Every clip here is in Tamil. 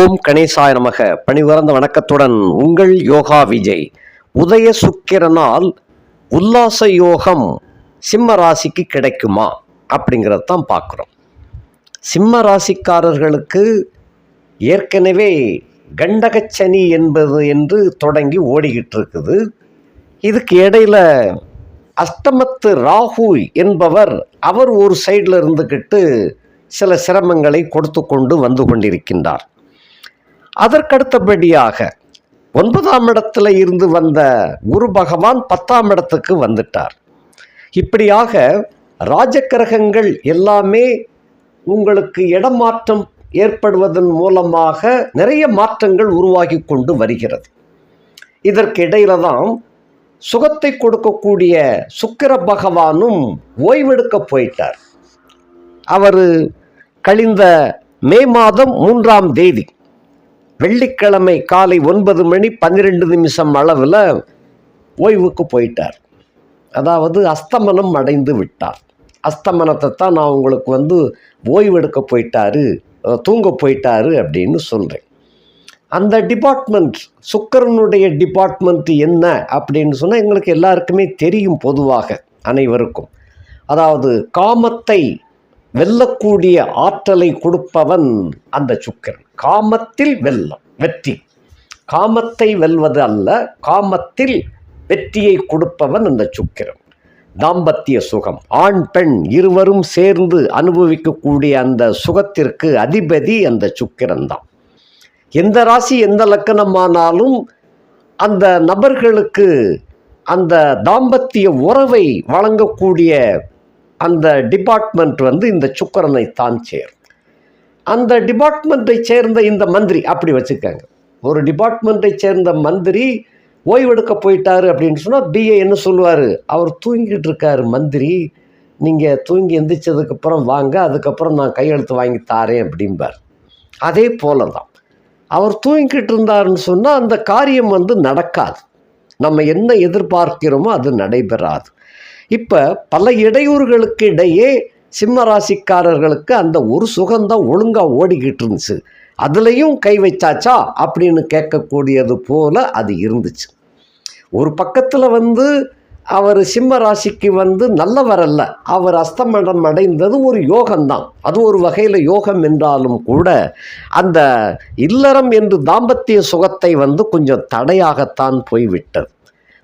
ஓம் கணேசாய நமக. பணிவரந்த வணக்கத்துடன் உங்கள் யோகா விஜய். உதய சுக்கிரனால் உல்லாச யோகம் சிம்ம ராசிக்கு கிடைக்குமா அப்படிங்கிறத தான் பார்க்குறோம். சிம்ம ராசிக்காரர்களுக்கு ஏற்கனவே கண்டகச்சனி என்பது என்று தொடங்கி ஓடிக்கிட்டு இருக்குது இதுக்கு இடையில அஷ்டமத்து ராகு என்பவர் அவர் ஒரு சைடில் இருந்துக்கிட்டு சில சிரமங்களை கொடுத்து கொண்டு வந்து கொண்டிருக்கின்றார். அதற்கடுத்தபடியாக ஒன்பதாம் இடத்துல இருந்து வந்த குரு பகவான் பத்தாம் இடத்துக்கு வந்துட்டார். இப்படியாக ராஜக்கிரகங்கள் எல்லாமே உங்களுக்கு இடமாற்றம் ஏற்படுவதன் மூலமாக நிறைய மாற்றங்கள் உருவாகி கொண்டு வருகிறது. இதற்கு இடையில தான் சுகத்தை கொடுக்கக்கூடிய சுக்கிர பகவானும் ஓய்வெடுக்க போயிட்டார். அவர் கழிந்த மே மாதம் மூன்றாம் தேதி. வெள்ளிக்கிழமை காலை ஒன்பது மணி பன்னிரெண்டு நிமிஷம் அளவில் ஓய்வுக்கு போயிட்டார். அதாவது அஸ்தமனம் அடைந்து விட்டார். அஸ்தமனத்தை தான் நான் உங்களுக்கு வந்து ஓய்வெடுக்க போயிட்டாரு தூங்க போயிட்டாரு அப்படின்னு சொல்கிறேன் அந்த டிபார்ட்மெண்ட் சுக்கரனுடைய டிபார்ட்மெண்ட் என்ன அப்படின்னு சொன்னால் எங்களுக்கு எல்லாருக்குமே தெரியும் பொதுவாக அனைவருக்கும். அதாவது காமத்தை வெல்லக்கூடிய ஆற்றலை கொடுப்பவன் அந்த சுக்கிரன். காமத்தில் வெல்லம் வெற்றி. காமத்தை வெல்வது அல்ல காமத்தில் வெற்றியை கொடுப்பவன் அந்த சுக்கிரன். தாம்பத்திய சுகம். ஆண் பெண் இருவரும் சேர்ந்து அனுபவிக்கக்கூடிய அந்த சுகத்திற்கு அதிபதி அந்த சுக்கிரன் தான். எந்த ராசி எந்த லக்கணமானாலும் அந்த நபர்களுக்கு அந்த தாம்பத்திய உறவை வழங்கக்கூடிய அந்த டிபார்ட்மெண்ட் வந்து இந்த சுக்கரனை தான் சேரும். அந்த டிபார்ட்மெண்ட்டை சேர்ந்த இந்த மந்திரி அப்படி வச்சுக்கோங்க. ஒரு டிபார்ட்மெண்ட்டை சேர்ந்த மந்திரி ஓய்வெடுக்க போயிட்டாரு அப்படின்னு சொன்னால் பிஏ என்ன சொல்லுவார்? அவர் தூங்கிட்டு இருக்காரு மந்திரி. நீங்கள் தூங்கி எந்திரிச்சதுக்கப்புறம் வாங்க அதுக்கப்புறம் நான் கையெழுத்து வாங்கி தாரேன் அப்படிம்பார். அதே போல தான் அவர் தூங்கிக்கிட்டு இருந்தாருன்னு சொன்னால் அந்த காரியம் வந்து நடக்காது. நம்ம என்ன எதிர்பார்க்கிறோமோ அது நடைபெறாது. இப்போ பல இடையூறுகளுக்கு இடையே சிம்ம ராசிக்காரர்களுக்கு அந்த ஒரு சுகந்தான் ஒழுங்காக ஓடிக்கிட்டு இருந்துச்சு. அதுலேயும் கை வச்சாச்சா? அப்படின்னு கேட்கக்கூடியது போல் அது இருந்துச்சு. ஒரு பக்கத்தில் வந்து அவர் சிம்ம ராசிக்கு வந்து நல்லவரல்ல அவர் அஸ்தமனம் அடைந்தது ஒரு யோகம்தான். அது ஒரு வகையில் யோகம் என்றாலும் கூட அந்த இல்லறம் என்று தாம்பத்திய சுகத்தை வந்து கொஞ்சம் தடையாகத்தான் போய்விட்டது.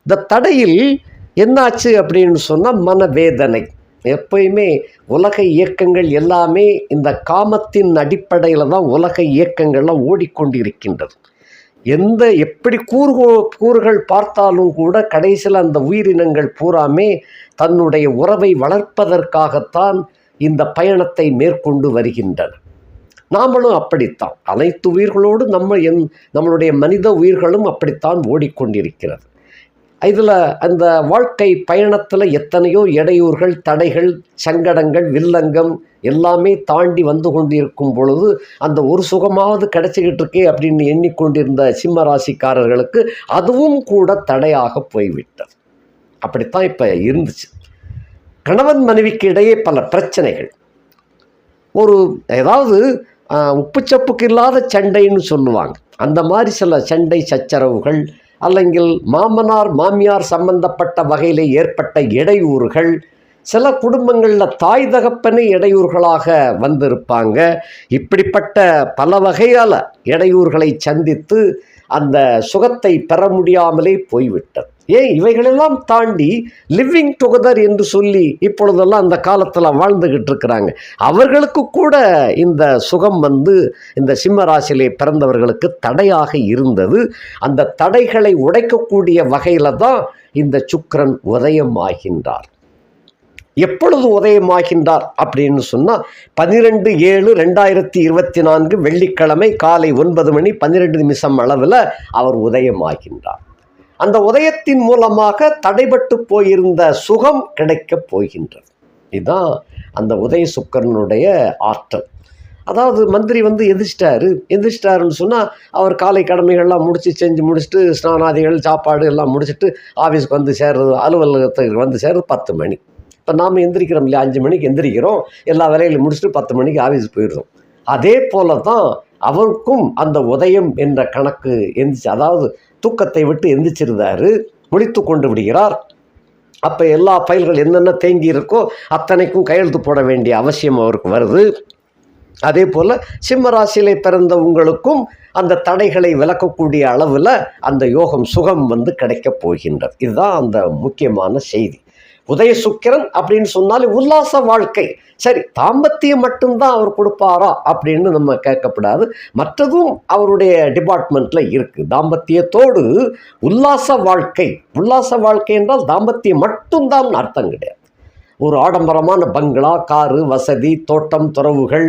இந்த தடையில் என்னாச்சு அப்படின்னு சொன்னால் மனவேதனை. எப்பயுமே உலக இயக்கங்கள் எல்லாமே இந்த காமத்தின் அடிப்படையில் தான் உலக இயக்கங்கள்லாம் ஓடிக்கொண்டிருக்கின்றது. எந்த எப்படி கூறு கூறுகள் பார்த்தாலும் கூட கடைசியில் அந்த உயிரினங்கள் பூராமே தன்னுடைய உறவை வளர்ப்பதற்காகத்தான் இந்த பயணத்தை மேற்கொண்டு வருகின்றன. நாமளும் அப்படித்தான். அனைத்து உயிர்களோடு நம்ம என் நம்மளுடைய மனித உயிர்களும் அப்படித்தான் ஓடிக்கொண்டிருக்கிறது. இதில் அந்த வாழ்க்கை பயணத்தில் எத்தனையோ இடையூறுகள் தடைகள் சங்கடங்கள் வில்லங்கம் எல்லாமே தாண்டி வந்து கொண்டிருக்கும் பொழுது அந்த ஒரு சுகமாவது கிடைச்சிக்கிட்டு இருக்கே அப்படின்னு எண்ணிக்கொண்டிருந்த சிம்ம ராசிக்காரர்களுக்கு அதுவும் கூட தடையாக போய்விட்டது. அப்படித்தான் இப்போ இருந்துச்சு. கணவன் மனைவிக்கு இடையே பல பிரச்சனைகள். ஒரு ஏதாவது உப்புச்சப்புக்கு இல்லாத சண்டைன்னு சொல்லுவாங்க. அந்த மாதிரி சில சண்டை சச்சரவுகள் அல்லங்கில் மாமனார் மாமியார் சம்பந்தப்பட்ட வகையில் ஏற்பட்ட இடையூறுகள் சில குடும்பங்களில் தாய் தகப்பனே இடையூறுகளாக வந்திருப்பாங்க. இப்படிப்பட்ட பல வகையால் இடையூறுகளை சந்தித்து அந்த சுகத்தை பெற முடியாமலே போய்விட்டது. ஏன் இவைகளெல்லாம் தாண்டி லிவிங் டுகெதர் என்று சொல்லி இப்பொழுதெல்லாம் அந்த காலத்தில் வாழ்ந்துக்கிட்டு இருக்கிறாங்க. அவர்களுக்கு கூட இந்த சுகம் வந்து இந்த சிம்ம ராசியிலே பிறந்தவர்களுக்கு தடையாக இருந்தது. அந்த தடைகளை உடைக்கக்கூடிய வகையில் தான் இந்த சுக்கரன் உதயம் ஆகின்றார் எப்பொழுது உதயமாகின்றார் அப்படின்னு சொன்னால் பன்னிரெண்டு ஏழு ரெண்டாயிரத்தி இருபத்தி நான்கு வெள்ளிக்கிழமை காலை ஒன்பது மணி பன்னிரெண்டு நிமிஷம் அளவில் அவர் உதயமாகின்றார். அந்த உதயத்தின் மூலமாக தடைபட்டு போயிருந்த சுகம் கிடைக்கப் போகின்றது. இதுதான் அந்த உதய சுக்கரனுடைய ஆற்றல். அதாவது மந்திரி வந்து எதிர்ச்சிட்டாரு எதிர்ச்சிட்டாருன்னு சொன்னால் அவர் காலை கடமைகள்லாம் முடித்து செஞ்சு முடிச்சுட்டு ஸ்நானாதிகள் சாப்பாடு எல்லாம் முடிச்சுட்டு ஆஃபீஸ்க்கு வந்து சேர்றது அலுவலகத்துக்கு வந்து சேர்றது பத்து மணி. இப்போ நாம் எந்திரிக்கிறோம் இல்லையா? அஞ்சு மணிக்கு எந்திரிக்கிறோம். எல்லா வேலைகளையும் முடிச்சுட்டு பத்து மணிக்கு ஆஃபீஸ் போயிடுறோம். அதே போல தான் அவருக்கும் அந்த உதயம் என்ற கணக்கு எந்திரிச்சு அதாவது தூக்கத்தை விட்டு எந்திரிச்சிருந்தாரு முடித்து கொண்டு விடுகிறார். அப்போ எல்லா ஃபைல்கள் என்னென்ன தேங்கி இருக்கோ அத்தனைக்கும் கையெழுத்து போட வேண்டிய அவசியம் அவருக்கு வருது. அதே போல் சிம்மராசியிலே பிறந்த உங்களுக்கும் அந்த தடைகளை விளக்கக்கூடிய அளவில் அந்த யோகம் சுகம் வந்து கிடைக்கப் போகின்றது. இதுதான் அந்த முக்கியமான செய்தி. உதய சுக்கிரன் அப்படின்னு சொன்னாலே உல்லாச வாழ்க்கை. சரி தாம்பத்தியம் மட்டும்தான் அவர் கொடுப்பாரா அப்படின்னு நம்ம கேட்கப்படாது. மற்றதும் அவருடைய டிபார்ட்மெண்ட்டில் இருக்குது தாம்பத்தியத்தோடு உல்லாச வாழ்க்கை. உல்லாச வாழ்க்கை என்றால் தாம்பத்தியம் மட்டும்தான் அர்த்தம் கிடையாது. ஒரு ஆடம்பரமான பங்களா காரு வசதி தோட்டம் துறவுகள்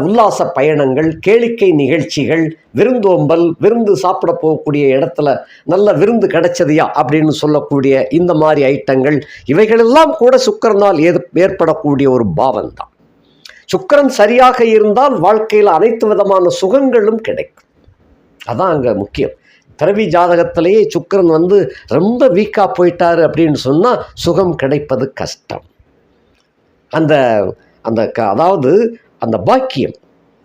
உல்லாச பயணங்கள் கேளிக்கை நிகழ்ச்சிகள் விருந்தோம்பல் விருந்து சாப்பிட போகக்கூடிய இடத்துல நல்ல விருந்து கிடைச்சதையா அப்படின்னு சொல்லக்கூடிய இந்த மாதிரி ஐட்டங்கள் இவைகளெல்லாம் கூட சுக்கிரனால் ஏது ஏற்படக்கூடிய ஒரு பாவம் தான் சுக்கிரன் சரியாக இருந்தால் வாழ்க்கையில் அனைத்து விதமான சுகங்களும் கிடைக்கும். அதான் அங்கே முக்கியம். பிறவி ஜாதகத்திலேயே சுக்கிரன் வந்து ரொம்ப வீக்காக போயிட்டாரு அப்படின்னு சொன்னால் சுகம் கிடைப்பது கஷ்டம். அந்த அந்த க அதாவது அந்த பாக்கியம்.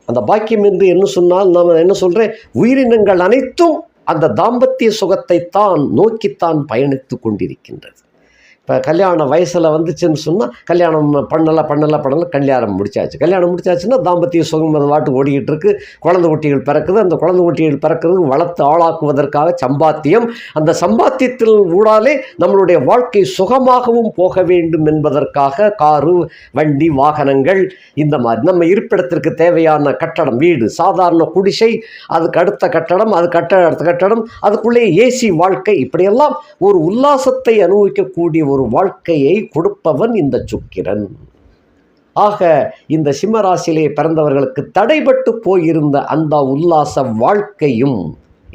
அந்த பாக்கியம் என்று என்ன சொன்னால் நாம் என்ன சொல்கிறேன் உயிரினங்கள் அனைத்தும் அந்த தாம்பத்திய சுகத்தை தான் நோக்கித்தான் பயணித்து கொண்டிருக்கின்றது. இப்போ கல்யாண வயசில் வந்துச்சுன்னு சொன்னால் கல்யாணம் பண்ணலை பண்ணலை பண்ணலை கல்யாணம் முடிச்சாச்சு. கல்யாணம் முடிச்சாச்சுன்னா தாம்பத்திய சுகம் அது வாட்டு ஓடிக்கிட்டு இருக்கு. குழந்தை குட்டிகள் பிறக்குது. அந்த குழந்தை குட்டிகள் பிறக்கிறது வளர்த்து ஆளாக்குவதற்காக சம்பாத்தியம். அந்த சம்பாத்தியத்தில் ஊடாலே நம்மளுடைய வாழ்க்கை சுகமாகவும் போக வேண்டும் என்பதற்காக காரு வண்டி வாகனங்கள் இந்த மாதிரி. நம்ம இருப்பிடத்திற்கு தேவையான கட்டடம் வீடு சாதாரண குடிசை அதுக்கு அடுத்த கட்டடம் அது கட்ட அடுத்த கட்டடம் அதுக்குள்ளே ஏசி வாழ்க்கை இப்படியெல்லாம் ஒரு உல்லாசத்தை அனுபவிக்கக்கூடிய ஒரு வாழ்க்கையை கொடுப்பவன் இந்த சுக்கிரன். ஆக இந்த சிம்மராசியிலே பிறந்தவர்களுக்கு தடைபட்டு போயிருந்த அந்த உல்லாச வாழ்க்கையும்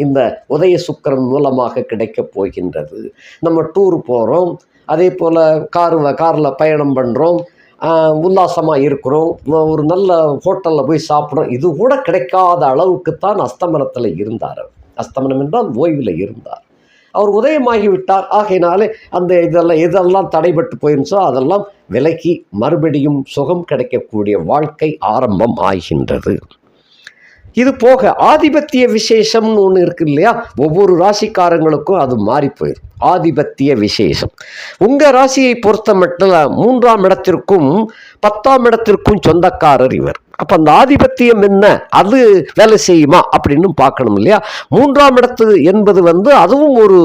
இந்த உதய சுக்கரன் மூலமாக கிடைக்கப் போகின்றது. நம்ம டூர் போகிறோம் அதே போல் காரு காரில் பயணம் பண்ணுறோம் உல்லாசமாக இருக்கிறோம் ஒரு நல்ல ஹோட்டலில் போய் சாப்பிட்றோம். இது கூட கிடைக்காத அளவுக்கு தான் அஸ்தமனத்தில் இருந்தார் அஸ்தமனம் என்றால் ஓய்வில் இருந்தார். அவர் உதயமாகிவிட்டார். ஆகையினாலே அந்த இதெல்லாம் எதெல்லாம் தடைபட்டு போயிருந்துச்சோ அதெல்லாம் விலக்கி மறுபடியும் சுகம் கிடைக்கக்கூடிய வாழ்க்கை ஆரம்பம் ஆகின்றது. இது போக ஆதிபத்திய விசேஷம்னு ஒன்று இருக்கு இல்லையா? ஒவ்வொரு ராசிக்காரங்களுக்கும் அது மாறி போயிடும் ஆதிபத்திய விசேஷம். உங்கள் ராசியை பொறுத்த மட்டும் மூன்றாம் இடத்திற்கும் பத்தாம் இடத்திற்கும் சொந்தக்காரர் இவர். அப்போ அந்த ஆதிபத்தியம் என்ன? அது வேலை செய்யுமா? அப்படின்னு பார்க்கணும் இல்லையா? மூன்றாம் இடத்து என்பது வந்து அதுவும் ஒரு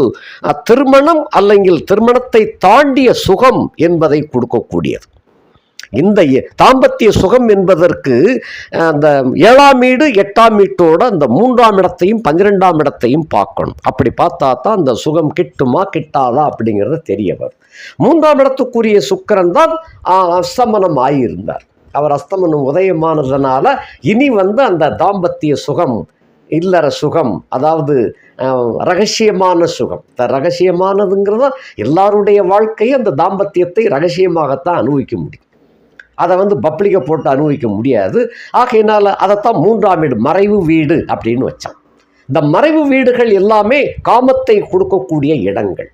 திருமணம் அல்லங்கில் திருமணத்தை தாண்டிய சுகம் என்பதை கொடுக்கக்கூடியது. இந்த தாம்பத்திய சுகம் என்பதற்கு அந்த ஏழாம் வீடு எட்டாம் வீட்டோட அந்த மூன்றாம் இடத்தையும் பன்னிரெண்டாம் இடத்தையும் பார்க்கணும். அப்படி பார்த்தா தான் அந்த சுகம் கிட்டுமா கிட்டாதா அப்படிங்கிறது தெரிய வரும் மூன்றாம் இடத்துக்குரிய சுக்கரன் தான் அஸ்தமனம் ஆகியிருந்தார் அவர் அஸ்தமனம் உதயமானதுனால இனி வந்து அந்த தாம்பத்திய சுகம் இல்லற சுகம் அதாவது ரகசியமான சுகம். இந்த ரகசியமானதுங்கிறதா எல்லாருடைய வாழ்க்கையும் அந்த தாம்பத்தியத்தை ரகசியமாகத்தான் அனுபவிக்க முடியும். அதை வந்து பப்ளிக்கை போட்டு அனுபவிக்க முடியாது. ஆகையினால் அதைத்தான் மூன்றாம் வீடு மறைவு வீடு அப்படின்னு வச்சான். இந்த மறைவு வீடுகள் எல்லாமே காமத்தை கொடுக்கக்கூடிய இடங்கள்.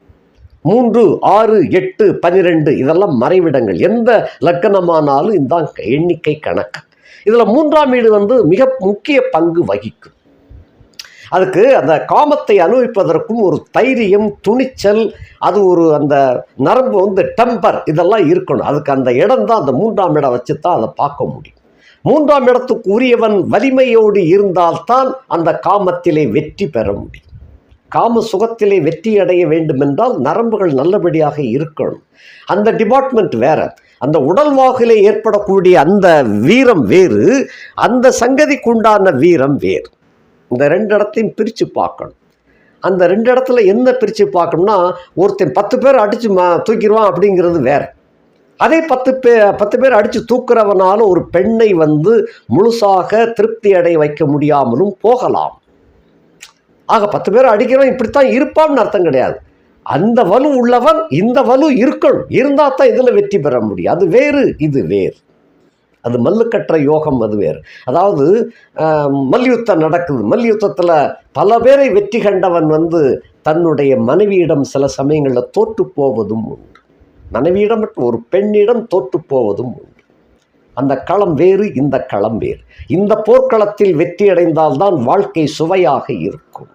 மூன்று ஆறு எட்டு பன்னிரெண்டு இதெல்லாம் மறைவிடங்கள். எந்த லக்கணமானாலும் இந்த எண்ணிக்கை கணக்கு. இதில் மூன்றாம் வீடு வந்து மிக முக்கிய பங்கு வகிக்கும். அதுக்கு அந்த காமத்தை அனுபவிப்பதற்கும் ஒரு தைரியம் துணிச்சல் அது ஒரு அந்த நரம்பு வந்து டெம்பர் இதெல்லாம் இருக்கணும். அதுக்கு அந்த இடம் தான் அந்த மூன்றாம் இடம் வச்சு தான் அதை பார்க்க முடியும். மூன்றாம் இடத்துக்கு உரியவன் வலிமையோடு இருந்தால்தான் அந்த காமத்திலே வெற்றி பெற முடியும். காம சுகத்திலே வெற்றி அடைய வேண்டுமென்றால் நரம்புகள் நல்லபடியாக இருக்கணும். அந்த டிபார்ட்மெண்ட் வேற. அந்த உடல் வாகிலே ஏற்படக்கூடிய அந்த வீரம் வேறு அந்த சங்கதிக்குண்டான வீரம் வேறு. இந்த ரெண்டு இடத்தையும் பிரித்து பார்க்கணும். அந்த ரெண்டு இடத்துல என்ன பிரித்து பார்க்கணும்னா ஒருத்தன் பத்து பேர் அடித்து மா தூக்கிடுவான் அப்படிங்கிறது வேற. அதே பத்து பே பத்து பேர் அடித்து தூக்குறவனால ஒரு பெண்ணை வந்து முழுசாக திருப்தி அடைய வைக்க முடியாமலும் போகலாம். ஆக பத்து பேர் அடிக்கிறவன் இப்படித்தான் இருப்பான்னு அர்த்தம் கிடையாது. அந்த வலு உள்ளவன் இந்த வலு இருக்கணும். இருந்தால் தான் இதில் வெற்றி பெற முடியும். அது வேறு இது வேறு. அது மல்லுக்கற்ற யோகம் அது வேறு. அதாவது மல்யுத்தம் நடக்குது. மல்யுத்தத்தில் பல பேரை வெற்றி கண்டவன் வந்து தன்னுடைய மனைவியிடம் சில சமயங்களில் தோற்று போவதும் உண்டு. மனைவியிடம் மட்டும் ஒரு பெண்ணிடம் தோற்று போவதும் உண்டு. அந்த களம் வேறு இந்த களம் வேறு. இந்த போர்க்களத்தில் வெற்றி அடைந்தால்தான் வாழ்க்கை சுவையாக இருக்கும்.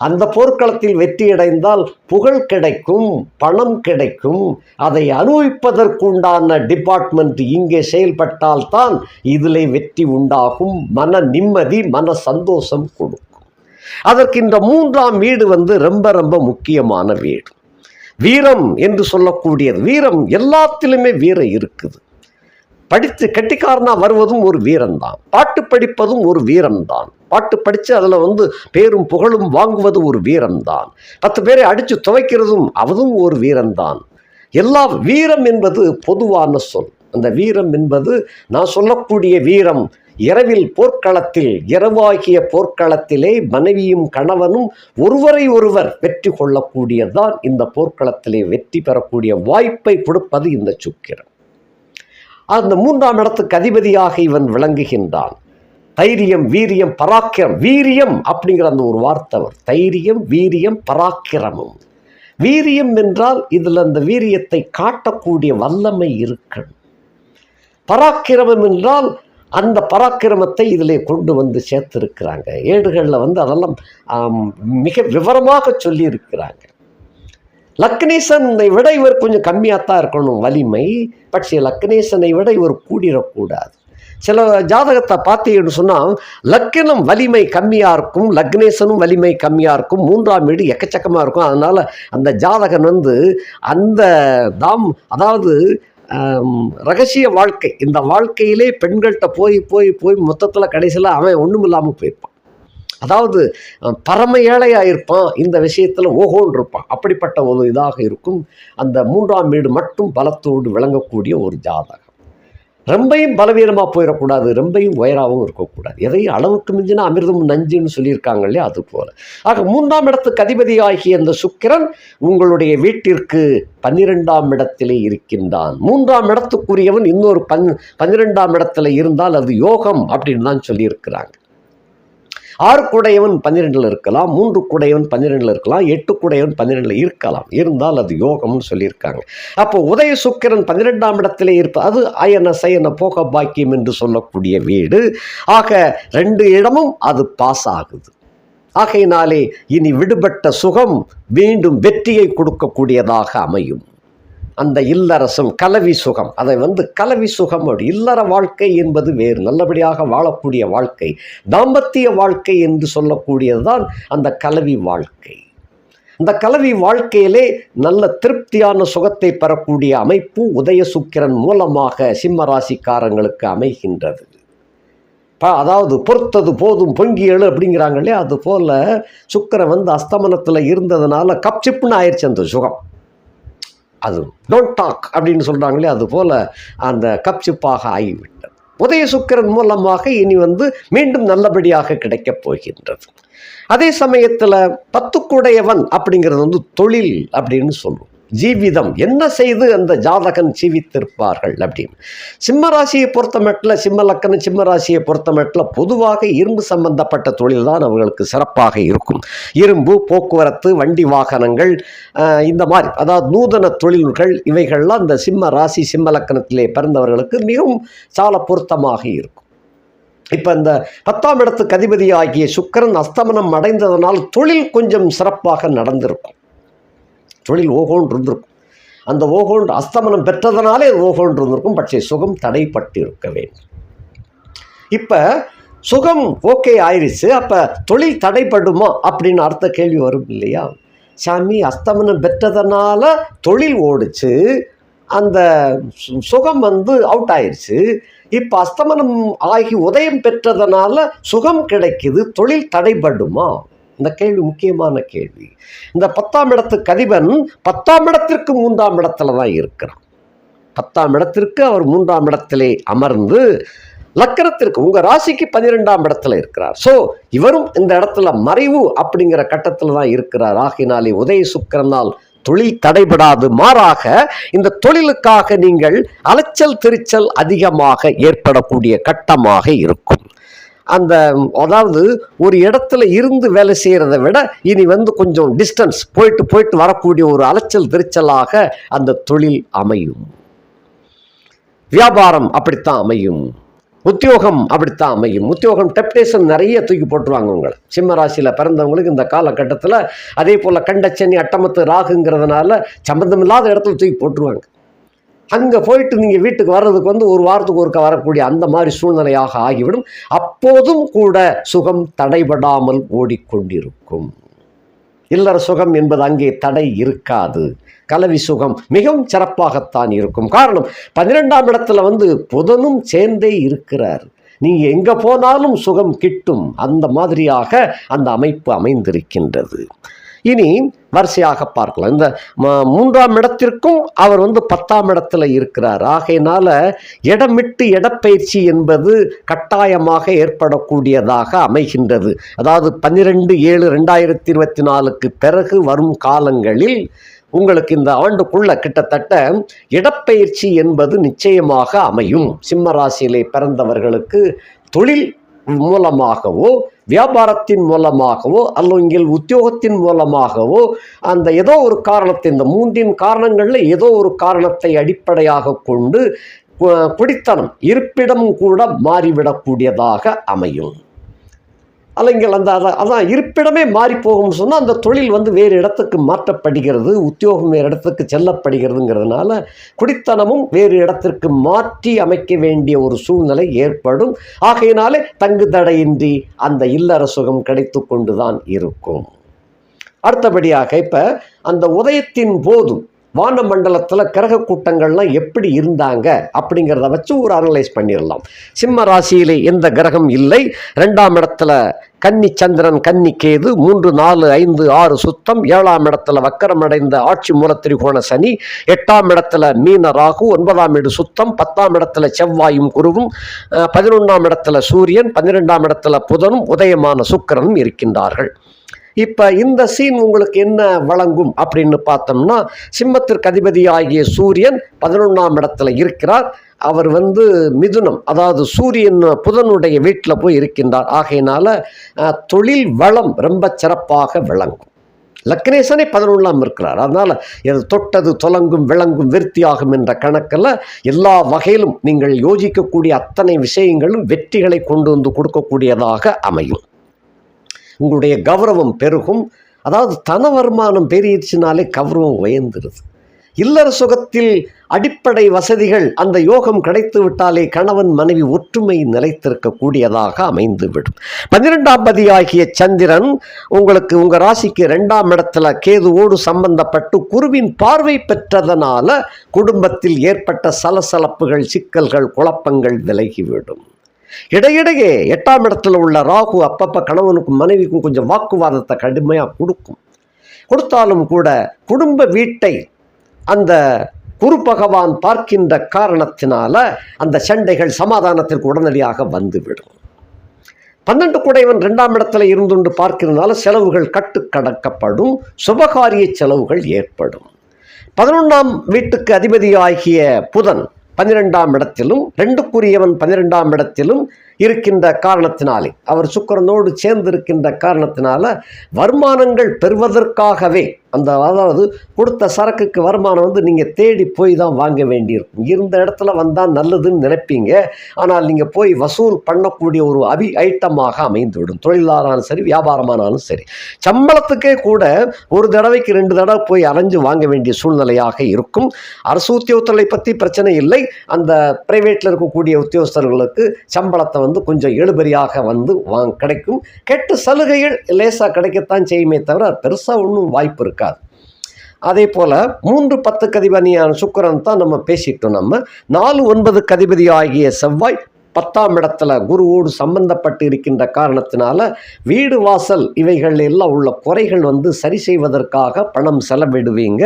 அந்த போர்க்களத்தில் வெற்றியடைந்தால் புகழ் கிடைக்கும் பணம் கிடைக்கும். அதை அனுபவிப்பதற்குண்டான டிபார்ட்மெண்ட் இங்கே செயல்பட்டால்தான் இதில் வெற்றி உண்டாகும். மன நிம்மதி மன சந்தோஷம் கொடுக்கும். அதற்கு இந்த மூன்றாம் வீடு வந்து ரொம்ப ரொம்ப முக்கியமான வீடு. வீரம் என்று சொல்லக்கூடியது. வீரம் எல்லாத்திலுமே வீரம் இருக்குது. படித்து கெட்டிக்காரனாக வருவதும் ஒரு வீரம்தான் பாட்டு படிப்பதும் ஒரு வீரம்தான் பாட்டு படித்து அதில் வந்து பேரும் புகழும் வாங்குவது ஒரு வீரம்தான். பத்து பேரை அடித்து துவைக்கிறதும் அதுவும் ஒரு வீரம்தான். எல்லா வீரம் என்பது பொதுவான சொல். அந்த வீரம் என்பது நான் சொல்லக்கூடிய வீரம் இரவில் போர்க்களத்தில் இரவாகிய போர்க்களத்திலே மனைவியும் கணவனும் ஒருவரை ஒருவர் வெற்றி கொள்ளக்கூடியதான் இந்த போர்க்களத்திலே வெற்றி பெறக்கூடிய வாய்ப்பை கொடுப்பது இந்த சுக்கிரம். அந்த மூன்றாம் இடத்துக்கு அதிபதியாக இவன் விளங்குகின்றான். தைரியம் வீரியம் பராக்கிரம். வீரியம் அப்படிங்கிற அந்த ஒரு வார்த்தை அவர். தைரியம் வீரியம் பராக்கிரமம். வீரியம் என்றால் இதில் அந்த வீரியத்தை காட்டக்கூடிய வல்லமை இருக்கணும். பராக்கிரமம் என்றால் அந்த பராக்கிரமத்தை இதிலே கொண்டு வந்து சேர்த்துருக்கிறாங்க. ஏடுகளில் வந்து அதெல்லாம் மிக விவரமாக சொல்லியிருக்கிறாங்க. லக்னேசனை விட இவர் கொஞ்சம் கம்மியாக தான் இருக்கணும் வலிமை பட்சே லக்னேசனை விட இவர் கூடிடக்கூடாது. சில ஜாதகத்தை பார்த்தீங்கன்னு சொன்னால் லக்கினம் வலிமை கம்மியாக இருக்கும் லக்னேசனும் வலிமை கம்மியாக இருக்கும் மூன்றாம் வீடு எக்கச்சக்கமாக இருக்கும். அதனால் அந்த ஜாதகன் வந்து அந்த தாம் அதாவது ரகசிய வாழ்க்கை இந்த வாழ்க்கையிலே பெண்கள்கிட்ட போய் போய் போய் மொத்தத்தில் கடைசியில் அவன் ஒன்றும் இல்லாமல் போயிருப்பான். அதாவது பரம ஏழையாக இருப்பான் இந்த விஷயத்தில் ஓஹோன்னு இருப்பான். அப்படிப்பட்ட ஒரு இதாக இருக்கும். அந்த மூன்றாம் வீடு மட்டும் பலத்தோடு விளங்கக்கூடிய ஒரு ஜாதகம். ரொம்பையும் பலவீனமாக போயிடக்கூடாது ரொம்பையும் உயராகவும் இருக்கக்கூடாது. எதையும் அளவுக்கு மிஞ்சினா அமிர்தம் நஞ்சுன்னு சொல்லியிருக்காங்க இல்லையா? அது போல. ஆக மூன்றாம் இடத்துக்கு அதிபதியாகிய அந்த சுக்கிரன் உங்களுடைய வீட்டிற்கு பன்னிரெண்டாம் இடத்திலே இருக்கின்றான். மூன்றாம் இடத்துக்குரியவன் இன்னொரு பன் பன்னிரெண்டாம் இடத்துல இருந்தால் அது யோகம் அப்படின்னு தான் சொல்லியிருக்கிறாங்க. ஆறு குடையவன் பன்னிரெண்டில் இருக்கலாம் மூன்று குடையவன் பன்னிரெண்டில் இருக்கலாம் எட்டு குடையவன் பன்னிரெண்டில் இருக்கலாம். இருந்தால் அது யோகம்னு சொல்லியிருக்காங்க. அப்போ உதய சுக்கிரன் பன்னிரெண்டாம் இடத்திலே இருப்ப அது அயன சயன போக பாக்கியம் என்று சொல்லக்கூடிய வீடு. ஆக ரெண்டு இடமும் அது பாஸ் ஆகுது. ஆகையினாலே இனி விடுபட்ட சுகம் மீண்டும் வெற்றியை கொடுக்கக்கூடியதாக அமையும். அந்த இல்லரசம் கலவி சுகம். அதை வந்து கலவி சுகம் அப்படி. இல்லற வாழ்க்கை என்பது வேறு. நல்லபடியாக வாழக்கூடிய வாழ்க்கை தாம்பத்திய வாழ்க்கை என்று சொல்லக்கூடியதுதான் அந்த கலவி வாழ்க்கை. அந்த கலவி வாழ்க்கையிலே நல்ல திருப்தியான சுகத்தை பெறக்கூடிய அமைப்பு உதய சுக்கிரன் மூலமாக சிம்ம ராசிக்காரங்களுக்கு அமைகின்றது. அதாவது பொறுத்தது போதும் பொங்கி எழு அப்படிங்கிறாங்க அது போல் சுக்கிரன் வந்து அஸ்தமனத்தில் இருந்ததுனால கப்சிப்புன்னு ஆயிடுச்சு அந்த சுகம். அது டோன்ட் டாக் அப்படின்னு சொல்கிறாங்களே அது போல் அந்த கப்சிப்பாக ஆகிவிட்டது. உதய சுக்கரன் மூலமாக இனி வந்து மீண்டும் நல்லபடியாக கிடைக்கப் போகின்றது. அதே சமயத்தில் பத்துக்குடையவன் அப்படிங்கிறது வந்து தொழில் அப்படின்னு சொல்லுவோம். ஜீவிதம். என்ன செய்து அந்த ஜாதகன் ஜீவித்திருப்பார்கள் அப்படின்னு. சிம்ம ராசியை பொறுத்த மட்டில் சிம்ம லக்கணம் சிம்ம ராசியை பொறுத்த மட்டில் பொதுவாக இரும்பு சம்பந்தப்பட்ட தொழில் தான் அவர்களுக்கு சிறப்பாக இருக்கும். இரும்பு போக்குவரத்து வண்டி வாகனங்கள் இந்த மாதிரி. அதாவது நூதன தொழில்கள் இவைகள்லாம் இந்த சிம்ம ராசி சிம்ம லக்கணத்திலே பிறந்தவர்களுக்கு மிகவும் சால பொருத்தமாக இருக்கும். இப்போ இந்த பத்தாம் இடத்துக்கு அதிபதி ஆகிய சுக்கிரன் அஸ்தமனம் அடைந்ததனால் தொழில் கொஞ்சம் சிறப்பாக நடந்திருக்கும். தொழில் ஓகோன் இருந்திருக்கும். அந்த ஓகோன் அஸ்தமனம் பெற்றதனாலே அது ஓகோன் இருந்திருக்கும். பட்சே சுகம் தடைப்பட்டு இருக்க வேண்டும். இப்போ சுகம் ஓகே ஆயிடுச்சு அப்போ தொழில் தடைப்படுமா அப்படின்னு அடுத்த கேள்வி வரும் இல்லையா? சாமி அஸ்தமனம் பெற்றதனால தொழில் ஓடிச்சு. அந்த சு- சுகம் வந்து அவுட் ஆயிடுச்சு இப்போ அஸ்தமனம் ஆகி உதயம் பெற்றதனால சுகம் கிடைக்குது. தொழில் தடைபடுமா இந்த கேள்வி முக்கியமான கேள்வி. இந்த பத்தாம் இடத்துக்கு அதிபன் பத்தாம் இடத்திற்கு மூன்றாம் இடத்துல தான் இருக்கிறான். பத்தாம் இடத்திற்கு அவர் மூன்றாம் இடத்திலே அமர்ந்து லக்கணத்திற்கு உங்கள் ராசிக்கு பன்னிரெண்டாம் இடத்துல இருக்கிறார். ஸோ இவரும் இந்த இடத்துல மறைவு அப்படிங்கிற கட்டத்தில் தான் இருக்கிறார். ஆகினாலே உதய சுக்கிரனால் தொழில் தடைபடாது. மாறாக இந்த தொழிலுக்காக நீங்கள் அலைச்சல் திருச்சல் அதிகமாக ஏற்படக்கூடிய கட்டமாக இருக்கும். அந்த அதாவது ஒரு இடத்துல இருந்து வேலை செய்கிறத விட இனி வந்து கொஞ்சம் டிஸ்டன்ஸ் போயிட்டு போயிட்டு வரக்கூடிய ஒரு அலைச்சல் திருச்சலாக அந்த தொழில் அமையும். வியாபாரம் அப்படித்தான் அமையும். உத்தியோகம் அப்படித்தான் அமையும். உத்தியோகம் டெப்டேஷன் நிறைய தூக்கி போட்டுருவாங்க உங்களை. சிம்ம ராசியில் பிறந்தவங்களுக்கு இந்த காலகட்டத்தில் அதே போல் கண்டச்சனி அட்டமத்து ராகுங்கிறதுனால சம்பந்தமில்லாத இடத்துல தூக்கி போட்டுருவாங்க. அங்கே போயிட்டு நீங்கள் வீட்டுக்கு வர்றதுக்கு வந்து ஒரு வாரத்துக்கு ஒருக்க வரக்கூடிய அந்த மாதிரி சூழ்நிலையாக ஆகிவிடும். அப்போதும் கூட சுகம் தடைபடாமல் ஓடிக்கொண்டிருக்கும். இல்லற சுகம் என்பது அங்கே தடை இருக்காது. கலவி சுகம் மிகவும் சிறப்பாகத்தான் இருக்கும். காரணம் பன்னிரெண்டாம் இடத்துல வந்து புதனும் சேர்ந்தே இருக்கிறார். நீ எங்க போனாலும் சுகம் கிட்டும். அந்த மாதிரியாக அந்த அமைப்பு அமைந்திருக்கின்றது. இனி வரிசையாக பார்க்கலாம். இந்த ம- மூன்றாம் இடத்திற்கும் அவர் வந்து பத்தாம் இடத்துல இருக்கிறார். ஆகையினால இடமிட்டு இடப்பயிற்சி என்பது கட்டாயமாக ஏற்படக்கூடியதாக அமைகின்றது. அதாவது பன்னிரெண்டு ஏழு ரெண்டாயிரத்தி இருபத்தி நாலுக்கு பிறகு வரும் காலங்களில் உங்களுக்கு இந்த ஆண்டுக்குள்ள கிட்டத்தட்ட இடப்பெயர்ச்சி என்பது நிச்சயமாக அமையும். சிம்ம ராசியிலே பிறந்தவர்களுக்கு தொழில் மூலமாகவோ வியாபாரத்தின் மூலமாகவோ அல்லங்கில் உத்தியோகத்தின் மூலமாகவோ அந்த ஏதோ ஒரு காரணத்தை இந்த மூன்றின் காரணங்களில் ஏதோ ஒரு காரணத்தை அடிப்படையாக கொண்டு குடித்தனம் இருப்பிடம் கூட மாறிவிடக்கூடியதாக அமையும். அல்லங்கள் அந்த அதான் அதான் இருப்பிடமே மாறி போகும்னு சொன்னால் அந்த தொழில் வந்து வேறு இடத்துக்கு மாற்றப்படுகிறது உத்தியோகம் வேறு இடத்துக்கு செல்லப்படுகிறதுங்கிறதுனால குடித்தனமும் வேறு இடத்திற்கு மாற்றி அமைக்க வேண்டிய ஒரு சூழ்நிலை ஏற்படும். ஆகையினாலே தங்கு தடையின்றி அந்த இல்லற சுகம் கிடைத்து கொண்டுதான் இருக்கும். அடுத்தபடியாக இப்போ அந்த உதயத்தின் போதும் வான மண்டலத்தில் கிரக கூட்டங்கள்லாம் எப்படி இருந்தாங்க அப்படிங்கிறத வச்சு ஒரு அனலைஸ் பண்ணிடலாம். சிம்ம ராசியிலே எந்த கிரகம் இல்லை. ரெண்டாம் இடத்துல கன்னி சந்திரன் கன்னி கேது மூன்று நாலு ஐந்து ஆறு சுத்தம். ஏழாம் இடத்துல வக்கரமடைந்த ஆட்சி மூலத்திரிகோண சனி. எட்டாம் இடத்துல மீன ராகு ஒன்பதாம் இடு சுத்தம். பத்தாம் இடத்துல செவ்வாயும் குருவும் பதினொன்றாம் இடத்துல சூரியன் பன்னிரெண்டாம் இடத்துல புதனும் உதயமான சுக்கரனும் இருக்கின்றார்கள். இப்போ இந்த சீன் உங்களுக்கு என்ன வழங்கும் அப்படின்னு பார்த்தோம்னா சிம்மத்திற்கு அதிபதியாகிய சூரியன் பதினொன்றாம் இடத்துல இருக்கிறார். அவர் வந்து மிதுனம் அதாவது சூரியன் புதனுடைய வீட்டில் போய் இருக்கின்றார். ஆகையினால தொழில் வளம் ரொம்ப சிறப்பாக விளங்கும். லக்னேசனே பதினொன்றாம் இருக்கிறார். அதனால் இது தொட்டது தொலங்கும் விளங்கும் விருத்தியாகும் என்ற கணக்கில் எல்லா வகையிலும் நீங்கள் யோசிக்கக்கூடிய அத்தனை விஷயங்களும் வெற்றிகளை கொண்டு வந்து கொடுக்கக்கூடியதாக அமையும். உங்களுடைய கௌரவம் பெருகும். அதாவது தன வருமானம் பெருகிடுச்சுனாலே கௌரவம் உயர்ந்துருது. இல்லற சுகத்தில் அடிப்படை வசதிகள் அந்த யோகம் கிடைத்து விட்டாலே கணவன் மனைவி ஒற்றுமை நிலைத்திருக்கக்கூடியதாக அமைந்துவிடும். பன்னிரெண்டாம் பதியாகிய சந்திரன் உங்களுக்கு உங்கள் ராசிக்கு ரெண்டாம் இடத்துல கேதுவோடு சம்பந்தப்பட்டு குருவின் பார்வை பெற்றதனால குடும்பத்தில் ஏற்பட்ட சலசலப்புகள் சிக்கல்கள் குழப்பங்கள் விலகிவிடும். இடையிடையே எட்டாம் இடத்துல உள்ள ராகு அப்பப்போ கணவனுக்கும் மனைவிக்கும் கொஞ்சம் வாக்குவாதத்தை கடுமையாக கொடுக்கும். கொடுத்தாலும் கூட குடும்ப வீட்டை அந்த குரு பகவான் பார்க்கின்ற காரணத்தினால அந்த சண்டைகள் சமாதானத்திற்கு உடனடியாக வந்துவிடும். பன்னெண்டு குடைவன் ரெண்டாம் இடத்துல இருந்துண்டு பார்க்கிறதுனால செலவுகள் கட்டுக்கடக்கப்படும் சுபகாரிய செலவுகள் ஏற்படும். பதினொன்றாம் வீட்டுக்கு அதிபதியாகிய புதன் பன்னிரெண்டாம் இடத்திலும் ரெண்டுக்குரியவன் பன்னிரெண்டாம் இடத்திலும் இருக்கின்ற காரணத்தினாலே. அவர் சுக்கிரனோடு சேர்ந்து இருக்கின்ற காரணத்தினால வருமானங்கள் பெறுவதற்காகவே அந்த அதாவது கொடுத்த சரக்குக்கு வருமானம் வந்து நீங்கள் தேடி போய் தான் வாங்க வேண்டியிருக்கும். இருந்த இடத்துல வந்தால் நல்லதுன்னு நினைப்பீங்க. ஆனால் நீங்கள் போய் வசூல் பண்ணக்கூடிய ஒரு அபி ஐட்டமாக அமைந்துவிடும். தொழிலானாலும் சரி வியாபாரமானாலும் சரி. சம்பளத்துக்கே கூட ஒரு தடவைக்கு ரெண்டு தடவை போய் அலைஞ்சு வாங்க வேண்டிய சூழ்நிலையாக இருக்கும். அரசு உத்தியோகத்தலை பற்றி பிரச்சனை இல்லை. அந்த பிரைவேட்டில் இருக்கக்கூடிய உத்தியோகஸ்தர்களுக்கு சம்பளத்தை வந்து கொஞ்சம் எழுபறியாக வந்து வாங்க கிடைக்கும். கெட்ட சலுகைகள் லேசாக கிடைக்கத்தான் செய்யுமே தவிர பெருசாக ஒன்றும் வாய்ப்பு இருக்காது. அதே போல் மூன்று பத்து கதிபதியான சுக்கரன் தான் நம்ம பேசிட்டோம் நம்ம. நாலு ஒன்பது கதிபதி ஆகிய செவ்வாய் பத்தாம் இடத்துல குருவோடு சம்பந்தப்பட்டு இருக்கின்ற காரணத்தினால வீடு வாசல் இவைகள் எல்லாம் உள்ள குறைகள் வந்து சரி செய்வதற்காக பணம் செலவிடுவீங்க.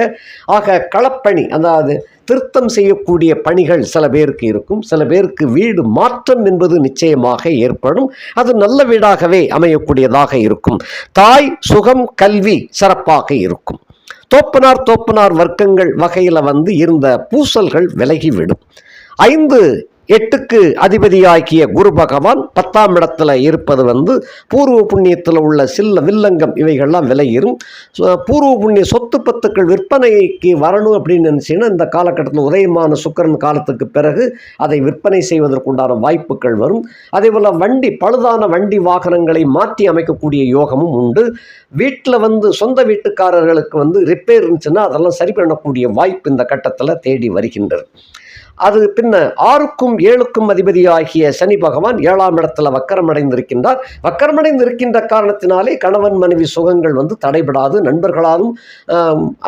ஆக களப்பணி அதாவது திருத்தம் செய்யக்கூடிய பணிகள் சில பேருக்கு இருக்கும். சில பேருக்கு வீடு மாற்றம் என்பது நிச்சயமாக ஏற்படும். அது நல்ல வீடாகவே அமையக்கூடியதாக இருக்கும். தாய் சுகம் கல்வி சிறப்பாக இருக்கும். தோப்பனார் தோப்பனார் வர்க்கங்கள் வகையில் வந்து இருந்த பூசல்கள் விலகிவிடும். ஐந்து எட்டுக்கு அதிபதியாகிய குரு பகவான் பத்தாம் இடத்துல இருப்பது வந்து பூர்வ புண்ணியத்தில் உள்ள சில்ல வில்லங்கம் இவைகள்லாம் விலையேறும். பூர்வ புண்ணிய சொத்து பத்துக்கள் விற்பனைக்கு வரணும் அப்படின்னு நினச்சிங்கன்னா இந்த காலகட்டத்தில் உதயமான சுக்கரன் காலத்துக்கு பிறகு அதை விற்பனை செய்வதற்குண்டான வாய்ப்புகள் வரும். அதே போல் வண்டி பழுதான வண்டி வாகனங்களை மாற்றி அமைக்கக்கூடிய யோகமும் உண்டு. வீட்டில் வந்து சொந்த வீட்டுக்காரர்களுக்கு வந்து ரிப்பேர் இருந்துச்சுன்னா அதெல்லாம் சரி பண்ணக்கூடிய வாய்ப்பு இந்த கட்டத்தில் தேடி வருகின்றது. அது பின்ன ஆறுக்கும் ஏழுக்கும் அதிபதியாகிய சனி பகவான் ஏழாம் இடத்துல வக்கரமடைந்திருக்கின்றார். வக்கரமடைந்திருக்கின்ற காரணத்தினாலே கணவன் மனைவி சுகங்கள் வந்து தடைபடாது. நண்பர்களாலும்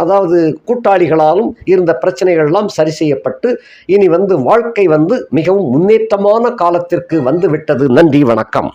அதாவது கூட்டாளிகளாலும் இருந்த பிரச்சனைகள்லாம் சரி செய்யப்பட்டு இனி வந்து வாழ்க்கை வந்து மிகவும் முன்னேற்றமான காலத்திற்கு வந்து விட்டது நன்றி வணக்கம்.